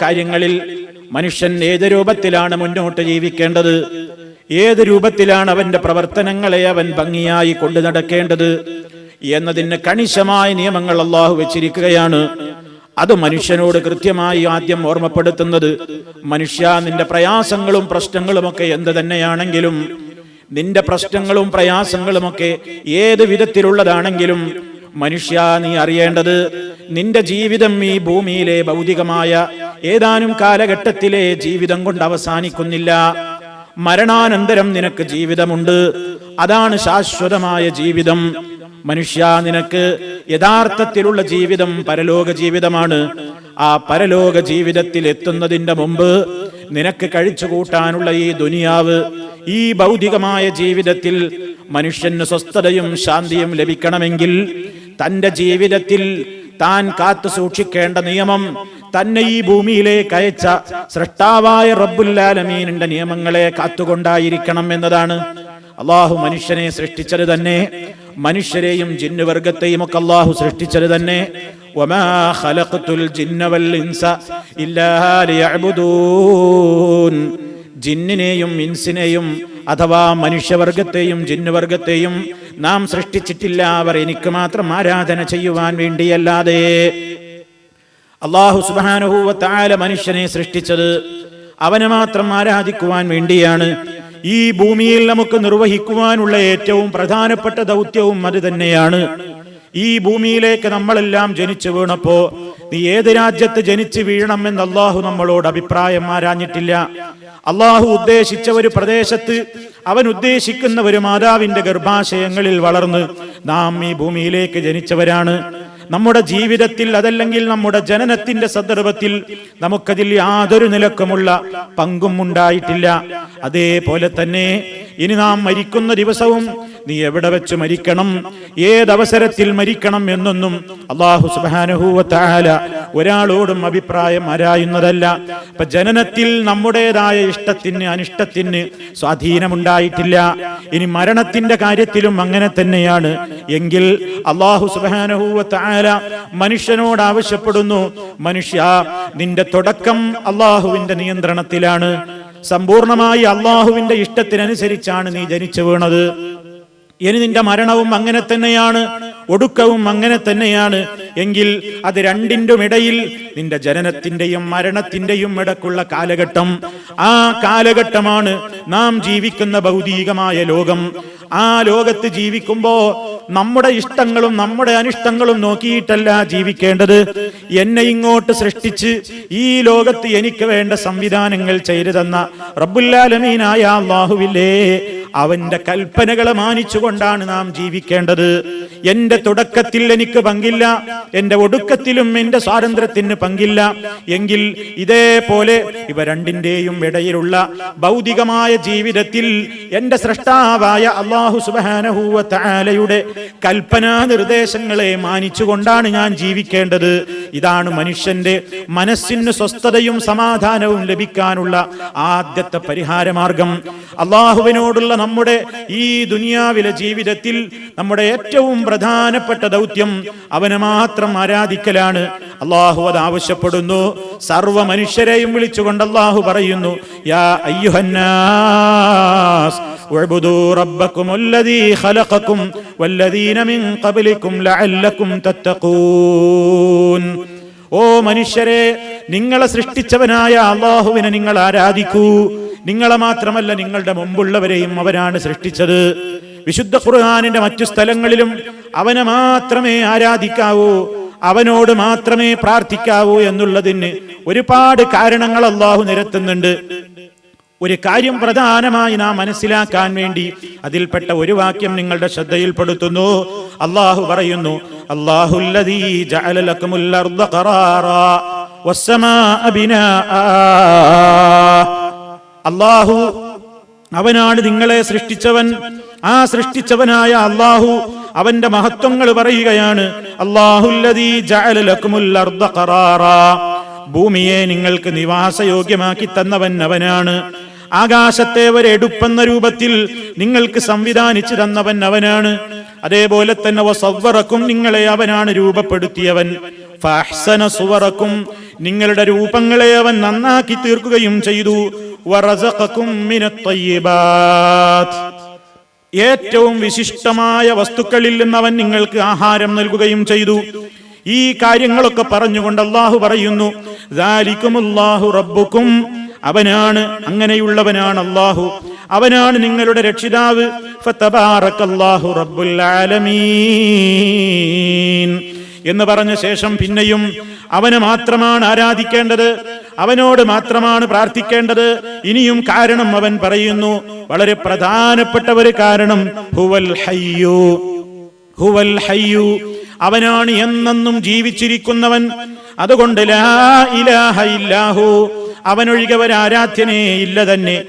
കാര്യങ്ങളിൽ മനുഷ്യൻ ഏത് രൂപത്തിലാണ് മുന്നോട്ട് ജീവിക്കേണ്ടത്? ഏത് രൂപത്തിലാണ് അവന്റെ പ്രവർത്തനങ്ങളെ അവൻ ഭംഗിയായി കൊണ്ടു നടക്കേണ്ടത്? എന്നതിന് കണിശമായ നിയമങ്ങൾ അള്ളാഹു വെച്ചിരിക്കുകയാണ്. അത് മനുഷ്യനോട് കൃത്യമായി ആദ്യം ഓർമ്മപ്പെടുത്തുന്നത് മനുഷ്യ നിന്റെ പ്രയാസങ്ങളും പ്രശ്നങ്ങളുമൊക്കെ എന്ത് തന്നെയാണെങ്കിലും നിന്റെ പ്രശ്നങ്ങളും പ്രയാസങ്ങളുമൊക്കെ ഏത് വിധത്തിലുള്ളതാണെങ്കിലും മനുഷ്യ നീ അറിയേണ്ടത് നിന്റെ ജീവിതം ഈ ഭൂമിയിലെ ഭൗതികമായ ഏതാനും കാലഘട്ടത്തിലെ ജീവിതം കൊണ്ട് അവസാനിക്കുന്നില്ല. മരണാനന്തരം നിനക്ക് ജീവിതമുണ്ട്. അതാണ് ശാശ്വതമായ ജീവിതം. മനുഷ്യ നിനക്ക് യഥാർത്ഥത്തിലുള്ള ജീവിതം പരലോക ജീവിതമാണ്. ആ പരലോക ജീവിതത്തിൽ എത്തുന്നതിന്റെ മുമ്പ് നിനക്ക് കഴിച്ചു കൂട്ടാനുള്ള ഈ ദുനിയാവ് ഈ ഭൗതികമായ ജീവിതത്തിൽ മനുഷ്യന് സ്വസ്ഥതയും ശാന്തിയും ലഭിക്കണമെങ്കിൽ തന്റെ ജീവിതത്തിൽ താൻ കാത്തു സൂക്ഷിക്കേണ്ട നിയമം തന്നെ ഈ ഭൂമിയിലേക്ക് അയച്ച സൃഷ്ടാവായ റബ്ബുല്ലാലമീനിന്റെ നിയമങ്ങളെ കാത്തുകൊണ്ടായിരിക്കണം എന്നതാണ്. അള്ളാഹു മനുഷ്യനെ സൃഷ്ടിച്ചത് തന്നെ മനുഷ്യരെയും ജിന്നുവർഗത്തെയും ഒക്കെ അള്ളാഹു സൃഷ്ടിച്ചത് തന്നെ. ജിന്നിനെയും ഇൻസിനെയും അഥവാ മനുഷ്യവർഗത്തെയും ജിന്നുവർഗത്തെയും നാം സൃഷ്ടിച്ചിട്ടില്ല അവർ എനിക്ക് മാത്രം ആരാധന ചെയ്യുവാൻ വേണ്ടിയല്ലാതെ അള്ളാഹു സുബാനുഭൂവത്തായ മനുഷ്യനെ സൃഷ്ടിച്ചത്. അവനെ മാത്രം ആരാധിക്കുവാൻ വേണ്ടിയാണ്. ഈ ഭൂമിയിൽ നമുക്ക് നിർവഹിക്കുവാനുള്ള ഏറ്റവും പ്രധാനപ്പെട്ട ദൗത്യവും അത് തന്നെയാണ്. ഈ ഭൂമിയിലേക്ക് നമ്മളെല്ലാം ജനിച്ചു വീണപ്പോ നീ ഏത് രാജ്യത്ത് ജനിച്ചു വീഴണം എന്ന് അള്ളാഹു നമ്മളോട് അഭിപ്രായം ആരാഞ്ഞിട്ടില്ല. അള്ളാഹു ഉദ്ദേശിച്ച ഒരു പ്രദേശത്ത് അവൻ ഉദ്ദേശിക്കുന്ന ഒരു മാതാവിന്റെ ഗർഭാശയങ്ങളിൽ വളർന്ന് നാം ഈ ഭൂമിയിലേക്ക് ജനിച്ചവരാണ്. നമ്മുടെ ജീവിതത്തിൽ അതല്ലെങ്കിൽ നമ്മുടെ ജനനത്തിന്റെ സന്ദർഭത്തിൽ നമുക്കതിൽ യാതൊരു നിലക്കുമുള്ള പങ്കും ഉണ്ടായിട്ടില്ല. അതേപോലെ തന്നെ ഇനി നാം മരിക്കുന്ന ദിവസവും നീ എവിടെ വെച്ച് മരിക്കണം? ഏതവസരത്തിൽ മരിക്കണം എന്നൊന്നും അള്ളാഹു സുബാനുഹൂല ഒരാളോടും അഭിപ്രായം ആരായുന്നതല്ല. അപ്പൊ ജനനത്തിൽ നമ്മുടേതായ ഇഷ്ടത്തിന് അനിഷ്ടത്തിന് സ്വാധീനമുണ്ടായിട്ടില്ല. ഇനി മരണത്തിന്റെ കാര്യത്തിലും അങ്ങനെ തന്നെയാണ്. എങ്കിൽ അള്ളാഹു സുബാനുഹൂല മനുഷ്യനോട് ആവശ്യപ്പെടുന്നു മനുഷ്യ നിന്റെ തുടക്കം അള്ളാഹുവിന്റെ നിയന്ത്രണത്തിലാണ്. സമ്പൂർണമായി അള്ളാഹുവിന്റെ ഇഷ്ടത്തിനനുസരിച്ചാണ് നീ ജനിച്ചു വീണത്. ഇനി നിന്റെ മരണവും അങ്ങനെ തന്നെയാണ് ഒടുക്കവും അങ്ങനെ തന്നെയാണ്. എങ്കിൽ അത് രണ്ടിന്റെ ഇടയിൽ നിന്റെ ജനനത്തിന്റെയും മരണത്തിന്റെയും ഇടക്കുള്ള കാലഘട്ടം. ആ കാലഘട്ടമാണ് നാം ജീവിക്കുന്ന ഭൗതികമായ ലോകം. ആ ലോകത്ത് ജീവിക്കുമ്പോ നമ്മുടെ ഇഷ്ടങ്ങളും നമ്മുടെ അനിഷ്ടങ്ങളും നോക്കിയിട്ടല്ല ജീവിക്കേണ്ടത്. എന്നെ ഇങ്ങോട്ട് സൃഷ്ടിച്ച് ഈ ലോകത്ത് എനിക്ക് വേണ്ട സംവിധാനങ്ങൾ ചെയ്തു തന്ന റബ്ബുല്ലാലമീനായ അള്ളാഹുവില്ലേ അവന്റെ കൽപ്പനകളെ മാനിച്ചുകൊണ്ടാണ് നാം ജീവിക്കേണ്ടത്. എന്റെ തുടക്കത്തിൽ എനിക്ക് പങ്കില്ല എന്റെ ഒടുക്കത്തിലും എന്റെ സ്വാതന്ത്ര്യത്തിന് പങ്കില്ല. എങ്കിൽ ഇതേപോലെ ഇവ രണ്ടിന്റെയും ഇടയിലുള്ള ഭൗതികമായ ജീവിതത്തിൽ എന്റെ സൃഷ്ടാവായ അള്ളാഹു സുബാനഹൂവത്താലയുടെ കൽപ്പനാ നിർദ്ദേശങ്ങളെ മാനിച്ചുകൊണ്ടാണ് ഞാൻ ജീവിക്കേണ്ടത്. ഇതാണ് മനുഷ്യന്റെ മനസ്സിന് സ്വസ്ഥതയും സമാധാനവും ലഭിക്കാനുള്ള ആദ്യത്തെ പരിഹാരമാർഗം. അള്ളാഹുവിനോടുള്ള നമ്മുടെ ഈ ദുനിയാവിലെ ജീവിതത്തിൽ നമ്മുടെ ഏറ്റവും പ്രധാനപ്പെട്ട ദൗത്യം അവനെ മാത്രം ആരാധിക്കലാണ് അള്ളാഹു അത് ആവശ്യപ്പെടുന്നു സർവ മനുഷ്യരെയും വിളിച്ചുകൊണ്ട് അള്ളാഹു പറയുന്നു യാ അയ്യുഹന്നാസ് اعبدوا ربكم الذي خلقكم والذين من قبلكم لعلكم تتقون ഓ മനുഷ്യരെ നിങ്ങളെ സൃഷ്ടിച്ചവനായ അള്ളാഹുവിനെ നിങ്ങൾ ആരാധിക്കൂ നിങ്ങളെ മാത്രമല്ല നിങ്ങളുടെ മുമ്പുള്ളവരെയും അവനാണ് സൃഷ്ടിച്ചത്. വിശുദ്ധ ഖുർആാനിന്റെ മറ്റു സ്ഥലങ്ങളിലും അവനെ മാത്രമേ ആരാധിക്കാവൂ അവനോട് മാത്രമേ പ്രാർത്ഥിക്കാവൂ എന്നുള്ളതിന് ഒരുപാട് കാരണങ്ങൾ അള്ളാഹു നിരത്തുന്നുണ്ട്. ഒരു കാര്യം പ്രധാനമായി നാം മനസ്സിലാക്കാൻ വേണ്ടി അതിൽപ്പെട്ട ഒരു വാക്യം നിങ്ങളുടെ ശ്രദ്ധയിൽപ്പെടുത്തുന്നു. അള്ളാഹു പറയുന്നു ലക്കുമുൽ അർദ അള്ളാഹു അവനാണ് നിങ്ങളെ സൃഷ്ടിച്ചവൻ. ആ സൃഷ്ടിച്ചവനായ അള്ളാഹു അവന്റെ മഹത്വങ്ങൾ പറയുകയാണ് ഭൂമിയെ നിങ്ങൾക്ക് നിവാസയോഗ്യമാക്കി തന്നവൻ അവനാണ്. ആകാശത്തെ ഒരു എടുപ്പെന്ന രൂപത്തിൽ നിങ്ങൾക്ക് സംവിധാനിച്ചു തന്നവൻ അവനാണ്. അതേപോലെ തന്നെ സവ്വറക്കും നിങ്ങളെ അവനാണ് രൂപപ്പെടുത്തിയവൻ. ഫഹ്സന സുവറക്കും നിങ്ങളുടെ രൂപങ്ങളെ അവൻ നന്നാക്കി തീർക്കുകയും ചെയ്തു. ഏറ്റവും വിശിഷ്ടമായ വസ്തുക്കളിൽ നിന്ന് അവൻ നിങ്ങൾക്ക് ആഹാരം നൽകുകയും ചെയ്തു. ഈ കാര്യങ്ങളൊക്കെ പറഞ്ഞുകൊണ്ട് അള്ളാഹു പറയുന്നു "ദാലിക്കുമുല്ലാഹു റബ്ബുക്കും അവനാണ് അങ്ങനെയുള്ളവനാണ് അള്ളാഹു അവനാണ് നിങ്ങളുടെ രക്ഷിതാവ്. ഫതബാറക്കല്ലാഹു റബ്ബുൽ ആലമീൻ. എന്ന് പറഞ്ഞ ശേഷം പിന്നെയും അവനെ മാത്രമാണ് ആരാധിക്കേണ്ടത്. അവനോട് മാത്രമാണ് പ്രാർത്ഥിക്കേണ്ടത്. ഇനിയും കാരണം അവൻ പറയുന്നു. വളരെ പ്രധാനപ്പെട്ട ഒരു കാരണം ഹുവൽ ഹയ്യു. ഹുവൽ ഹയ്യു. അവനാണ് എന്നെന്നും ജീവിച്ചിരിക്കുന്നവൻ. അതുകൊണ്ട് ലാ ഇലാഹ ഇല്ലാഹു. അവനൊഴികെ ഒരു ആരാധ്യനേ ഇല്ല തന്നെ.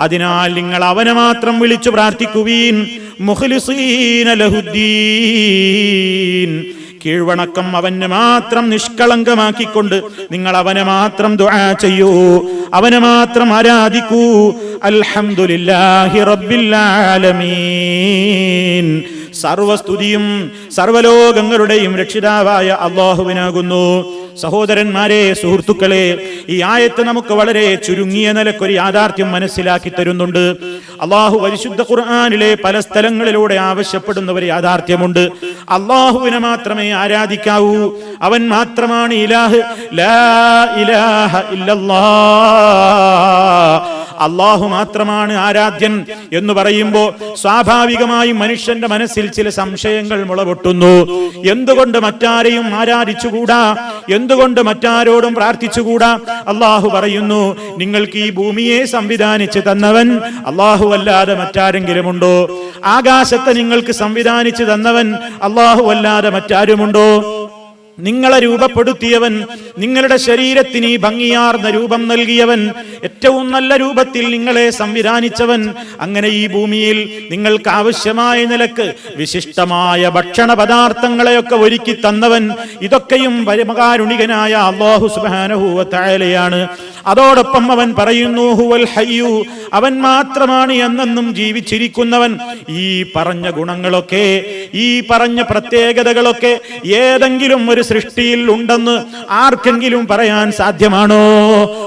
അതിനാൽ നിങ്ങൾ അവനെ മാത്രം വിളിച്ചു പ്രാർത്ഥിക്കുവീൻ. മുഖ്ലിസീന ലഹുദ്ദീൻ. കീഴ്വണക്കം അവന് മാത്രം നിഷ്കളങ്കമാക്കിക്കൊണ്ട് നിങ്ങൾ അവനെ മാത്രം ദുആ ചെയ്യൂ. അവനെ മാത്രം ആരാധിക്കൂ. അൽഹംദുലില്ലാഹി റബ്ബിൽ ആലമീൻ. സർവസ്തുതിയും സർവലോകങ്ങളുടെയും രക്ഷിതാവായ അള്ളാഹുവിനാകുന്നു. സഹോദരന്മാരെ സുഹൃത്തുക്കളെ ഈ ആയത്ത് നമുക്ക് വളരെ ചുരുങ്ങിയ നിലക്കൊരു യാഥാർത്ഥ്യം മനസ്സിലാക്കി തരുന്നുണ്ട്. അള്ളാഹു പരിശുദ്ധ ഖുർആാനിലെ പല സ്ഥലങ്ങളിലൂടെ ആവശ്യപ്പെടുന്ന ഒരു യാഥാർത്ഥ്യമുണ്ട്. അള്ളാഹുവിനെ മാത്രമേ ആരാധിക്കാവൂ. അവൻ മാത്രമാണ് ഇലാഹ്. ലാ ഇലാഹ ഇല്ലല്ലാഹ് അള്ളാഹു മാത്രമാണ് ആരാധ്യൻ എന്ന് പറയുമ്പോൾ സ്വാഭാവികമായും മനുഷ്യന്റെ മനസ്സിൽ ചില സംശയങ്ങൾ മുളപൊട്ടുന്നു. എന്തുകൊണ്ട് മറ്റാരെയും ആരാധിച്ചുകൂടാ? എന്തുകൊണ്ട് മറ്റാരോടും പ്രാർത്ഥിച്ചുകൂടാ? അള്ളാഹു പറയുന്നു നിങ്ങൾക്ക് ഈ ഭൂമിയെ സംവിധാനിച്ച് തന്നവൻ അള്ളാഹു അല്ലാതെ മറ്റാരെങ്കിലും ഉണ്ടോ ആകാശത്തെ നിങ്ങൾക്ക് സംവിധാനിച്ച് തന്നവൻ അള്ളാഹു അല്ലാതെ മറ്റാരുമുണ്ടോ? നിങ്ങളെ രൂപപ്പെടുത്തിയവൻ നിങ്ങളുടെ ശരീരത്തിന് ഈ ഭംഗിയാർന്ന രൂപം നൽകിയവൻ ഏറ്റവും നല്ല രൂപത്തിൽ നിങ്ങളെ സംവിധാനിച്ചവൻ അങ്ങനെ ഈ ഭൂമിയിൽ നിങ്ങൾക്ക് ആവശ്യമായ നിലയ്ക്ക് വിശിഷ്ടമായ ഭക്ഷണ പദാർത്ഥങ്ങളെയൊക്കെ ഒരുക്കി തന്നവൻ ഇതൊക്കെയും പരമകാരുണികനായ അള്ളാഹു സുബാനഹൂവത്തായാലെയാണ് അതോടൊപ്പം അവൻ പറയുന്നു ഹുവൽ ഹയ്യു. അവൻ മാത്രമാണ് എന്നെന്നും ജീവിച്ചിരിക്കുന്നവൻ. ഈ പറഞ്ഞ ഗുണങ്ങളൊക്കെ ഈ പറഞ്ഞ പ്രത്യേകതകളൊക്കെ ഏതെങ്കിലും ഒരു സൃഷ്ടിയിൽ ഉണ്ടെന്ന് ആർക്കെങ്കിലും പറയാൻ സാധ്യമാണോ?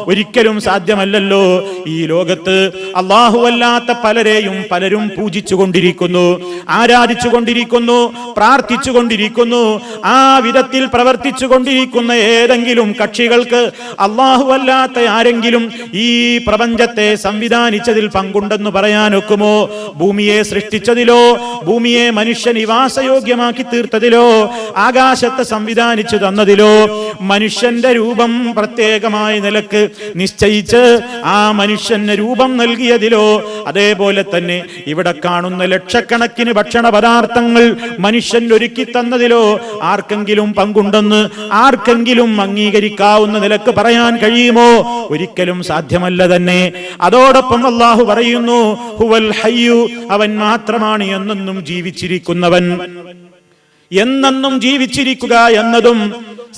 ഒരിക്കലും സാധ്യമല്ലല്ലോ. ഈ ലോകത്ത് അല്ലാത്ത പലരെയും പലരും പൂജിച്ചു കൊണ്ടിരിക്കുന്നു ആരാധിച്ചു കൊണ്ടിരിക്കുന്നു പ്രാർത്ഥിച്ചു കൊണ്ടിരിക്കുന്നു ആ വിധത്തിൽ പ്രവർത്തിച്ചു കൊണ്ടിരിക്കുന്ന ഏതെങ്കിലും കക്ഷികൾക്ക് അല്ലാത്ത ആരെങ്കിലും ഈ പ്രപഞ്ചത്തെ സംവിധാനിച്ചതിൽ പങ്കുണ്ടെന്ന് പറയാനൊക്കുമോ? ഭൂമിയെ സൃഷ്ടിച്ചതിലോ ഭൂമിയെ മനുഷ്യ നിവാസയോഗ്യമാക്കി തീർത്തതിലോ ആകാശത്തെ സംവിധാനിച്ചു തന്നതിലോ മനുഷ്യന്റെ രൂപം പ്രത്യേകമായ നിലയ്ക്ക് നിശ്ചയിച്ച് ആ മനുഷ്യന് രൂപം നൽകിയതിലോ അതേപോലെ തന്നെ ഇവിടെ കാണുന്ന ലക്ഷക്കണക്കിന് ഭക്ഷണ പദാർത്ഥങ്ങൾ മനുഷ്യൻ ഒരുക്കി തന്നതിലോ ആർക്കെങ്കിലും പങ്കുണ്ടെന്ന് ആർക്കെങ്കിലും അംഗീകരിക്കാവുന്ന നിലയ്ക്ക് പറയാൻ കഴിയുമോ? ഒരിക്കലും സാധ്യമല്ല തന്നെ. അതോടൊപ്പം അള്ളാഹു പറയുന്നു ഹുവൽ ഹയ്യു അവൻ മാത്രമാണ് എന്നെന്നും ജീവിച്ചിരിക്കുന്നവൻ. എന്നെന്നും ജീവിച്ചിരിക്കുക എന്നതും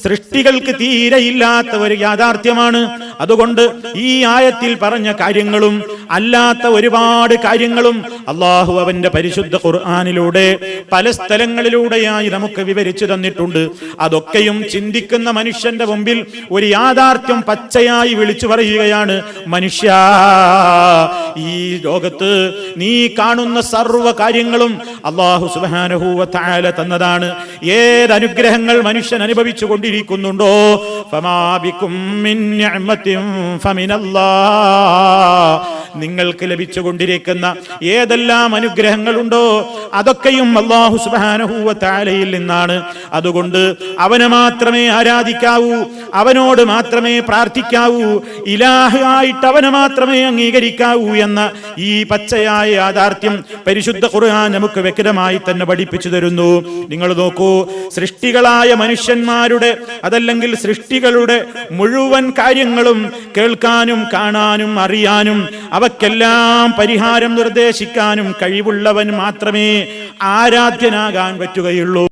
സൃഷ്ടികൾക്ക് തീരെയില്ലാത്ത ഒരു യാഥാർത്ഥ്യമാണ്. അതുകൊണ്ട് ഈ ആയത്തിൽ പറഞ്ഞ കാര്യങ്ങളും അല്ലാത്ത ഒരുപാട് കാര്യങ്ങളും അള്ളാഹു അവന്റെ പരിശുദ്ധ ഖുർആാനിലൂടെ പല സ്ഥലങ്ങളിലൂടെയായി നമുക്ക് വിവരിച്ചു തന്നിട്ടുണ്ട്. അതൊക്കെയും ചിന്തിക്കുന്ന മനുഷ്യന്റെ മുമ്പിൽ ഒരു യാഥാർത്ഥ്യം പച്ചയായി വിളിച്ചു പറയുകയാണ്. മനുഷ്യ ഈ ലോകത്ത് നീ കാണുന്ന സർവ കാര്യങ്ങളും അള്ളാഹു സുബാനഹൂവ താല തന്നതാണ്. ഏത് അനുഗ്രഹങ്ങൾ മനുഷ്യൻ അനുഭവിച്ചു കൊണ്ടിരിക്കുന്നുണ്ടോ നിങ്ങൾക്ക് ലഭിച്ചുകൊണ്ടിരിക്കുന്ന ഏതെല്ലാം അനുഗ്രഹങ്ങളുണ്ടോ അതൊക്കെയും അള്ളാഹു സുബാനഹൂവ താലയിൽ നിന്നാണ്. അതുകൊണ്ട് അവനെ മാത്രമേ ആരാധിക്കാവൂ അവനോട് മാത്രമേ പ്രാർത്ഥിക്കാവൂ ഇലാഹായിട്ട് അവന് മാത്രമേ അംഗീകരിക്കാവൂ എന്ന ഈ പച്ചയായ യാഥാർത്ഥ്യം പരിശുദ്ധ ഖുർആൻ നമുക്ക് വ്യക്തമായി തന്നെ പഠിപ്പിച്ചു തരുന്നു. നിങ്ങൾ നോക്കൂ സൃഷ്ടികളായ മനുഷ്യന്മാരുടെ അതല്ലെങ്കിൽ സൃഷ്ടികളുടെ മുഴുവൻ കാര്യങ്ങളും കേൾക്കാനും കാണാനും അറിയാനും അവക്കെല്ലാം പരിഹാരം നിർദ്ദേശിക്കാനും കഴിവുള്ളവൻ മാത്രമേ ആരാധ്യനാകാൻ പറ്റുകയുള്ളൂ.